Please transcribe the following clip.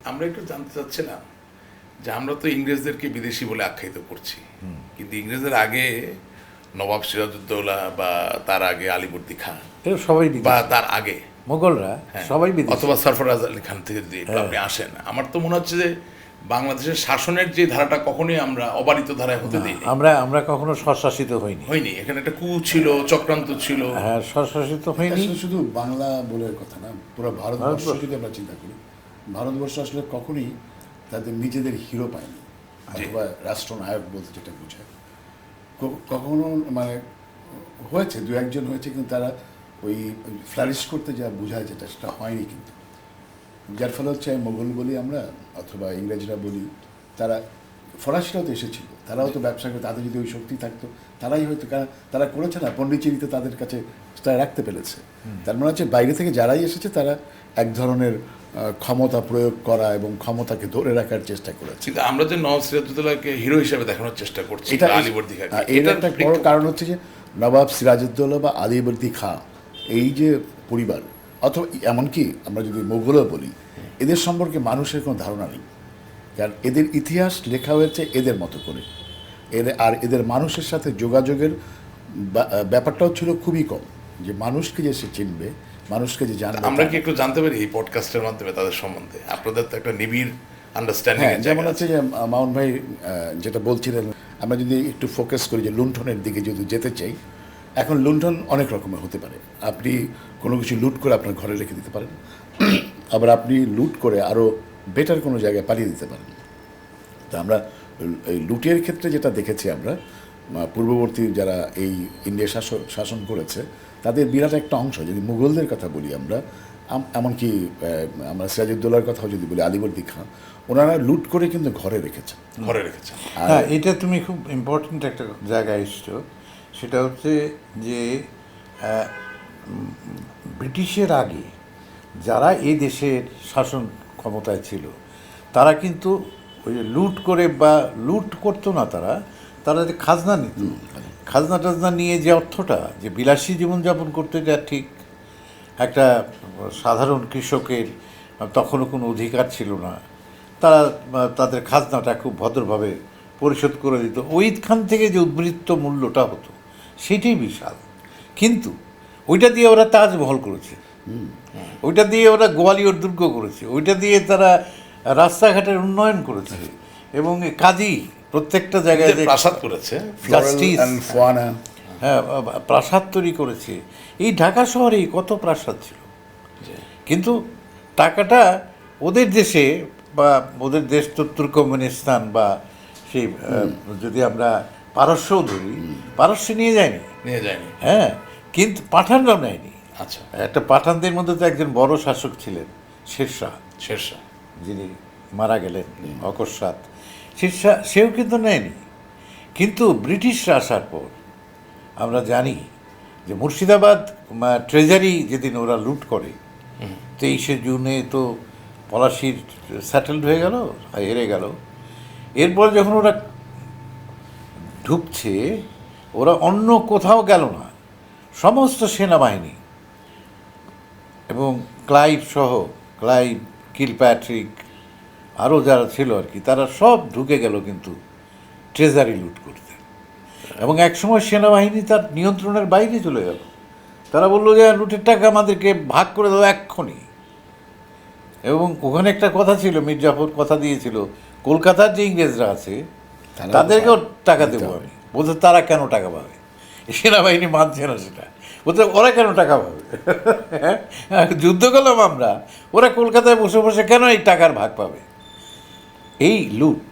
আমরা একটু জানতে চাচ্ছিলাম যে আমরা তো ইংরেজদেরকে বিদেশি বলে আখ্যায়িত করছি। কিন্তু ইংরেজদের আগে নবাব সিরাজউদ্দৌলা বা তার আগে আলিবর্দী খান সবাই বা তার আগে। মোগলরা হ্যাঁ, সবাই অথবা সরফরাজ আলী খান থেকে যদি আপনি আসেন। আমার তো মনে হচ্ছে যে বাংলাদেশের শাসনের যে ধারাটা কখনোই আমরা অবারিত ধারায় হতে দিইনি। আমরা আমরা কখনো স্বশাসিত হইনি। হয়নি এখানে একটা কু ছিল চক্রান্ত ছিল। হ্যাঁ স্বশাসিত হয়নি শুধু বাংলা বলে কথা না পুরো ভারতবর্ষ। যদি আমরা চিন্তা করি ভারতবর্ষ আসলে কখনই তাদের নিজেদের হিরো পায়নি। অথবা রাষ্ট্রনায়ক বলতে যেটা বোঝায়। কখনো মানে হয়েছে দু একজন হয়েছে কিন্তু তারা ওই ফ্লারিশ করতে যা বোঝায় যেটা সেটা হয়নি কিন্তু। যার ফলে হচ্ছে মোগল বলি আমরা অথবা ইংরেজরা বলি তারা ফরাসিরাও তো এসেছিল। তারাও তো ব্যবসা করে তাদের যদি ওই শক্তি থাকতো তারাই হয়তো কারণ তারা করেছে না পন্ডিচেরিতে তাদের কাছে তারা রাখতে পেরেছে। তার মানে হচ্ছে বাইরে থেকে যারাই এসেছে তারা এক ধরনের ক্ষমতা প্রয়োগ করা এবং ক্ষমতাকে ধরে রাখার চেষ্টা করেছে। কিন্তু আমরা যে নবাব সিরাজউদ্দৌলাকে হিরো হিসেবে দেখানোর চেষ্টা করছি এটা আলিবর্দী আহ, এর একটা বড় কারণ হচ্ছে যে নবাব সিরাজউদ্দৌলা বা আলিবর্দী খাঁ এই যে পরিবার অথবা এমনকি আমরা যদি মোগলও বলি এদের সম্পর্কে মানুষের কোনো ধারণা নেই। কারণ এদের ইতিহাস লেখা হয়েছে এদের মতো করে। এর আর এদের মানুষের সাথে যোগাযোগের ব্যাপারটাও ছিল খুবই কম। যে মানুষকে যে সে চিনবে মানুষকে যে জানবে আমরা কি একটু জানতে পারি এই পডকাস্টের মাধ্যমে তাদের সম্বন্ধে? আপনাদের তো একটা নিবিড় আন্ডারস্ট্যান্ডিং যেমন হচ্ছে যে মামুন ভাই যেটা বলছিলেন আমরা যদি একটু ফোকাস করি যে লুণ্ঠনের দিকে যদি যেতে চাই এখন লুণ্ঠন অনেক রকমের হতে পারে। আপনি কোনো কিছু লুট করে আপনার ঘরে রেখে দিতে পারেন। আবার আপনি লুট করে আরও বেটার কোনো জায়গায় পালিয়ে দিতে পারেন। তো আমরা এই লুটের ক্ষেত্রে যেটা দেখেছি আমরা পূর্ববর্তী যারা এই ইন্ডিয়া শাসন শাসন করেছে তাদের বিরাট একটা অংশ যদি মুঘলদের কথা বলি আমরা এমনকি আমরা সিরাজউদ্দৌলার কথাও যদি বলি আলিবর্দী খান ওনারা লুট করে কিন্তু ঘরে রেখেছেন। ঘরে রেখেছেন। হ্যাঁ এটা তুমি খুব ইম্পর্ট্যান্ট একটা জায়গায় এসছো। সেটা হচ্ছে যে ব্রিটিশের আগে যারা এই দেশের শাসন ক্ষমতায় ছিল তারা কিন্তু ওই যে লুট করে বা লুট করতো না তারা তারা যে খাজনা নিত। খাজনা টাজনা নিয়ে যে অর্থটা যে বিলাসী জীবনযাপন করতে যা ঠিক একটা সাধারণ কৃষকের তখনও কোনো অধিকার ছিল না। তারা তাদের খাজনাটা খুব ভদ্রভাবে পরিশোধ করে দিত। ওইখান থেকে যে উদ্বৃত্ত মূল্যটা হতো সেটাই বিশাল। কিন্তু ওইটা দিয়ে ওরা তাজমহল করেছে। ওইটা দিয়ে ওরা গোয়ালিয়র দুর্গ করেছে। ওইটা দিয়ে তারা রাস্তাঘাটের উন্নয়ন করেছে। এবং কাজী প্রত্যেকটা জায়গায় যে প্রাসাদ করেছে হ্যাঁ প্রাসাদ তৈরি করেছে। এই ঢাকা শহরেই কত প্রাসাদ ছিল? কিন্তু টাকাটা ওদের দেশে বা ওদের দেশ তো তুর্কমেনিস্তান বা সেই যদি আমরা পারস্যও ধরি পারস্য নিয়ে যায়নি? নিয়ে যায়নি। হ্যাঁ কিন্তু পাঠানরাও নেয়নি। আচ্ছা। একটা পাঠানদের মধ্যে তো একজন বড় শাসক ছিলেন শেরশাহ। শেরশাহ। যিনি মারা গেলেন অকস্মাৎ। শীর্ষা সেও কিন্তু নেয়নি। কিন্তু ব্রিটিশরা আসার পর আমরা জানি যে মুর্শিদাবাদ ট্রেজারি যেদিন ওরা লুট করে তেইশে জুনে তো পলাশির সেটেলড হয়ে গেল হেরে গেল। এরপর যখন ওরা ঢুকছে ওরা অন্য কোথাও গেল না। সমস্ত সেনাবাহিনী এবং ক্লাইভ সহ ক্লাইভ কিলপ্যাট্রিক আরও যারা ছিল আর কি তারা সব ঢুকে গেল কিন্তু ট্রেজারি লুট করতে। এবং একসময় সেনাবাহিনী তার নিয়ন্ত্রণের বাইরে চলে গেল। তারা বলল যে লুটের টাকা আমাদেরকে ভাগ করে দাও এক্ষুনি। এবং ওখানে একটা কথা ছিল মির্জাফর কথা দিয়েছিল কলকাতার যে ইংরেজরা আছে তাদেরকেও টাকা দেবো। আমি। বলতে তারা কেন টাকা পাবে? সেনাবাহিনী মানছে না সেটা। বলতে ওরা কেন টাকা পাবে? যুদ্ধ করলাম আমরা। ওরা কলকাতায় বসে বসে কেন এই টাকার ভাগ পাবে? 8 loop